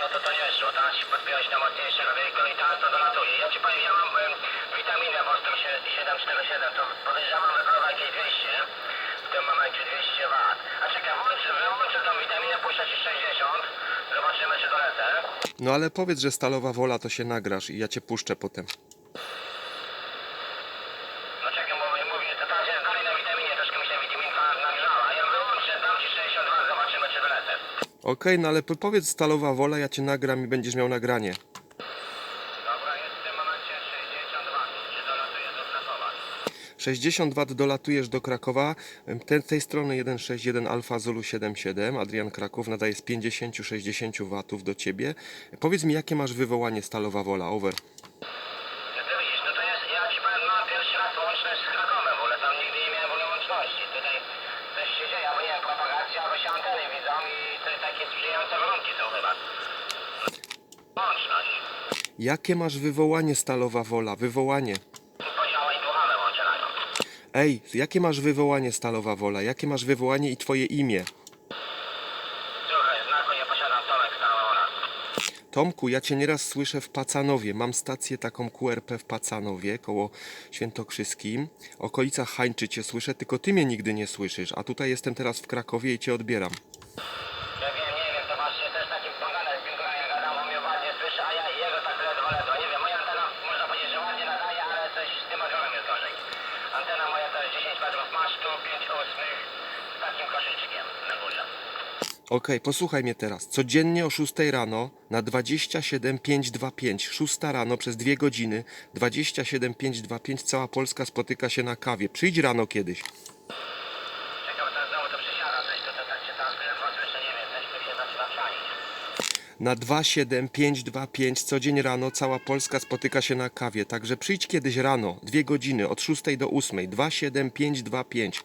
no to to nie szło. Się na mocniejszego i to dolatuje. Ja ci powiem, ja mam em, witaminę w ostrym 747, to podejrzewam, że wygląda jakieś 200. W tym momencie 200 W. A czekaj, włączę, wyłączę tą witaminę, puszczę ci 60. Zobaczymy, czy dolecę. No ale powiedz, że stalowa wola to się nagrasz i ja cię puszczę potem. No czekaj, mówię, mówię, to jest dalej na witaminie, troszkę mi się witaminka nagrzała. Ja wyłączę, dam ci 62, zobaczymy, czy Okej, no ale po- powiedz stalowa wola, ja cię nagram i będziesz miał nagranie. Dobra, jest w tym momencie 62. Czy dolatuje do Krakowa? 60 W dolatujesz do Krakowa. Ten, tej strony 161 Alfa Zulu 77, Adrian Kraków nadaje z 50-60 W do ciebie. Powiedz mi, jakie masz wywołanie stalowa wola, over. No widzisz, no to jest, ja ci powiem, mam pierwszy raz łączność z Krakowem, w ogóle tam nigdy nie miałem w ogóle łączności. Tutaj coś się dzieje, albo nie wiem, propagacja, albo się anteny to takie sprzyjające warunki są chyba. Łączność. Jakie masz wywołanie stalowa wola? Wywołanie. I. Ej, jakie masz wywołanie stalowa wola? Jakie masz wywołanie i twoje imię? Słuchaj, znaku nie posiadam, Tomek Stalowola. Tomku, ja cię nieraz słyszę w Pacanowie. Mam stację taką QRP w Pacanowie, koło Świętokrzyskim. Okolicach Hańczy cię słyszę, tylko ty mnie nigdy nie słyszysz. A tutaj jestem teraz w Krakowie i cię odbieram. Ja wiem, nie wiem, to właśnie też takim baganem z Bingura ja gadam, bo mnie ładnie słyszy, a ja jego tak ledwo, ledwo. Nie wiem, moja antena, można powiedzieć, że ładnie nadaje, ale coś z tym odbiorem jest gorzej. Antena moja to jest 10 metrów masztu, 5 ósmych, z takim koszyczkiem na górze. Okej, posłuchaj mnie teraz. Codziennie o 6 rano na 27525, 6 rano przez dwie godziny, 27525, cała Polska spotyka się na kawie. Przyjdź rano kiedyś. Czekam, teraz znowu to przysiada, coś to, to tak się teraz ledwo słyszę, nie wiem, coś się zaczyna. Na 27525 codziennie rano cała Polska spotyka się na kawie, także przyjdź kiedyś rano, dwie godziny, od 6 do 8, 27525.